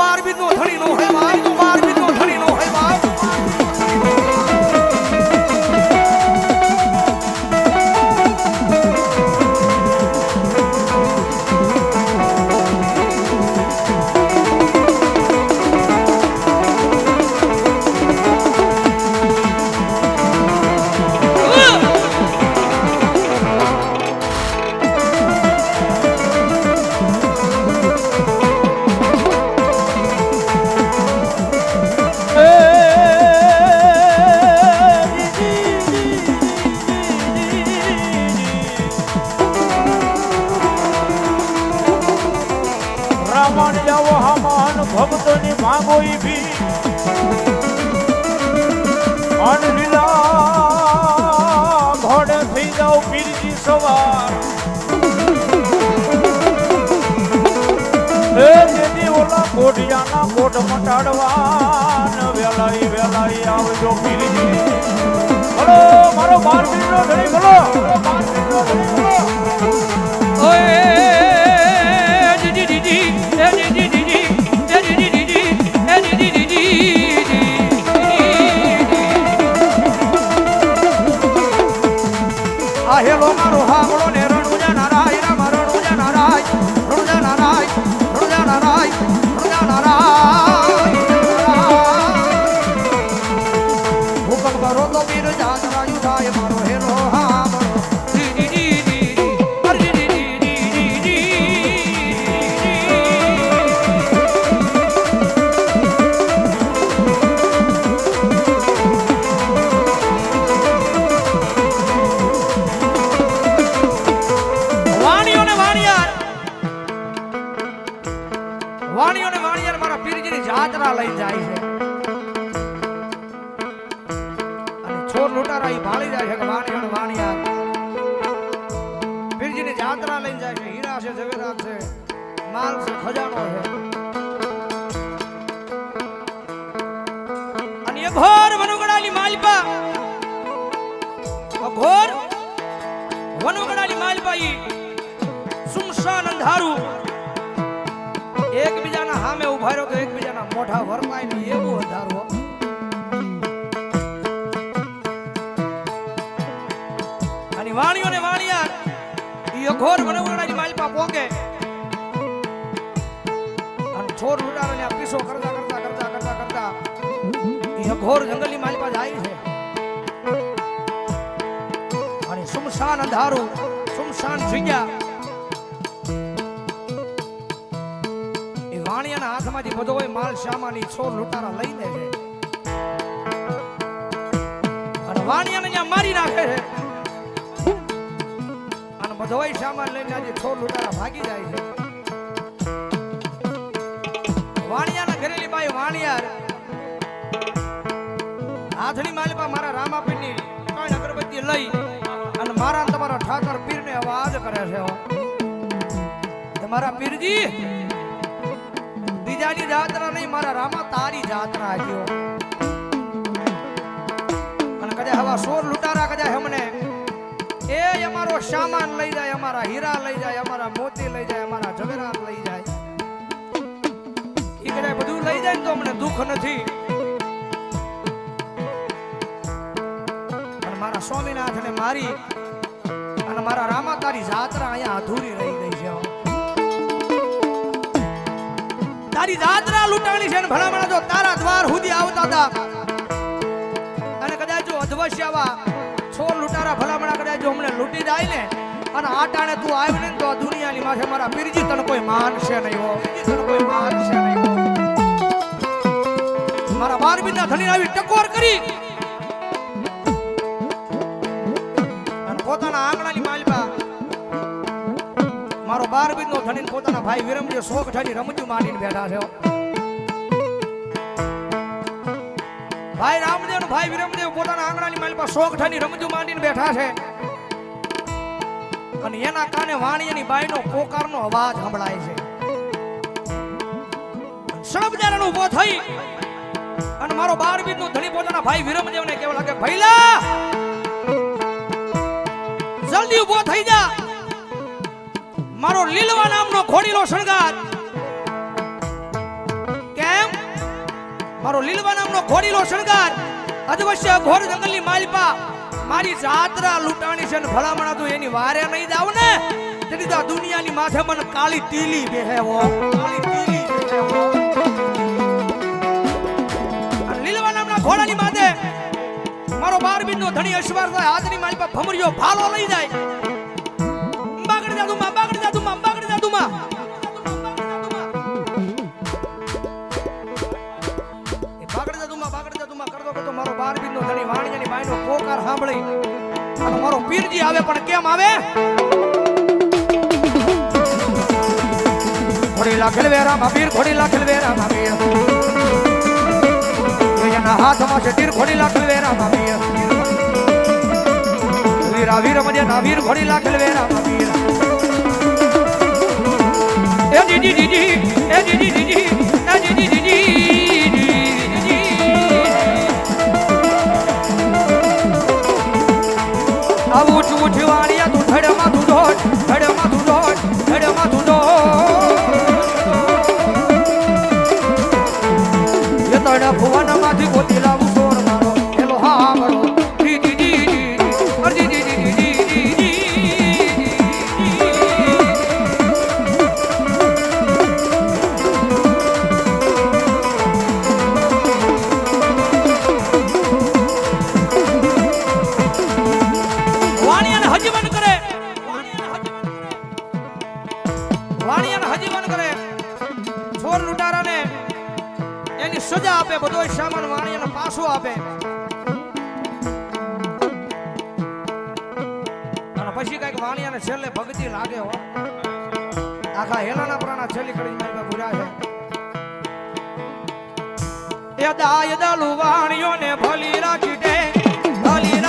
બાર ભક્તોની માંગો ભી. અન લીલા ઘોડે થઈ જાઓ પીરજી સવાર. એ કોટ મટાડવા ન વેલાઈ વેલાઈ આવજો પીરજી. બોલો. મારો બાર નો ધણી બોલો. બોલો જાત્રા લઈ જાય છે. અને છોર લૂંટારા ઈ ભાળી જાય છે કે વાણિયા ને વાણિયાર પીરજીની જાત્રા લઈ જાય છે. હીરા છે, ઝવેરાત છે, માલ છે, ખજાનો છે. અને એ ઘોર વનુગડાની માલપા. ઘોર વનવગડાની માલબાઈ સુમશાન અંધારું. એકબીજાના સામે ઊભા રહ્યો તો એકબીજાના મોઢા વરમાય ને એવું વધારો અને વાણીઓ ને વાણિયા એ અઘોર વનવગડાની માલપા પોકે અને છોર લૂંટારાને આ પીસો કરતા કરતા કરતા કરતા કરતા એ અઘોર જંગલની માલપા જાય છે. અને સુમસાન અંધારું, સુમસાન જગ્યા હાથમાંથી બધો હોય માલ શામાની છોર લૂંટારા લઈ લે છે. અને વાણિયાને ત્યાં મારી નાખે છે. અને બધો સામાન લઈને આજે છોર લૂંટારા ભાગી જાય છે. વાણિયાના ઘરેલી બાઈ વાણિયાર, હાથની માલિપા મારા રામાપીરની ત્રણ અગરબત્તી લઈ અને મારા તમારા ઠાકર પીરને અવાજ કરે છે મારા પીરજી બીજાની જાત્રા નહીં, મારા રામા, તારી જાત્રા આવ્યો અને કદાચ હવા સોર લૂંટારા કદાચ અમને. એ અમારો સામાન લઈ જાય, અમારા હીરા લઈ જાય, અમારા મોતી લઈ જાય, અમારા ઝવેરા લઈ જાય. કદાચ બધું લઈ જાય ને તો અમને દુઃખ નથી. મારા સ્વામિનાથને મારી અને મારા રામા તારી જાત્રા અહીંયા અધૂરી રહી. તારી દાદરા લૂંટાણી છે ને જો તારા દ્વાર સુધી આવતા હતા. અને કદાચ જો અધવશ્યાવા છો લૂંટારા ભલામણા કદાચ જો અમને લૂંટી જાય ને, અને આટાણે તું આવી ને તો દુનિયાની માથે મારા પીરજી તને કોઈ માનશે નહીં હો. તને કોઈ માનશે નહીં મારા બારબીના ધણી આવી ટકોર કરી. પોતાના બીજ નો ધણી પોતાના ભાઈ વિરમજી શોખ ઠરી રમજુ માંડીને બેઠા છે. ભાઈ રામદેવ ને ભાઈ વિરમદેવ પોતાના આંગણાની માલપા શોખ ઠરી રમજુ માંડીને બેઠા છે. અને એના કાને વાણિયાની બાઈનો પોકારનો અવાજ સંભળાય છે. સળબજારણ ઊભો થઈ. અને મારો બાર નો ધણી પોતાના ભાઈ વિરમદેવને કેવા લાગે ભૈલા, જલ્દી ઊભો થઈ જા. મારો લીલવા નામનો ખોડીલો શણગાર. મારો લીલવા નામનો ખોડીલો શણગાર. અદવશ્ય ઘોર જંગલની માલપા. મારી જાત્રા લૂંટાણી છે ને ભલામણા તું એની વારે નહીં જાવ ને. તેથી તો દુનિયાની માથે મને કાળી તીલી બેહેવો. કાળી તીલી લીલવા નામના ઘોડાની માથે મારો બાર બિંદુ ધણી અશ્વાર થાય હાથની માલપા ભમરીયો ભાલો લઈ જાય. બાગડમાં માં બાઈનો સાંભળી. અને મારો પીરજી આવે, પણ કેમ આવે? ઘોડી લાખેલ વેરા માપીર ઘોડી લાખેલ વેરા માપીર એના હાથમાં છે તીર ઘોડી લાખેલ વેરા માપીર વીરા વીર મજે ના વીર ઘોડી લાખેલ વેરા માપીર એ દીદી દીદી. કરે ચોર લૂંટારાને એની સજા આપે બધો સામાન અને પાછો આપે. અને પછી કંઈક વાણિયાને છેલ્લે ભક્તિ લાગે હો. આખા હેલાના પ્રાણા છેલ્લી કડી મારી ભૂરા છે. યદા યદા રાખી દે, ભલી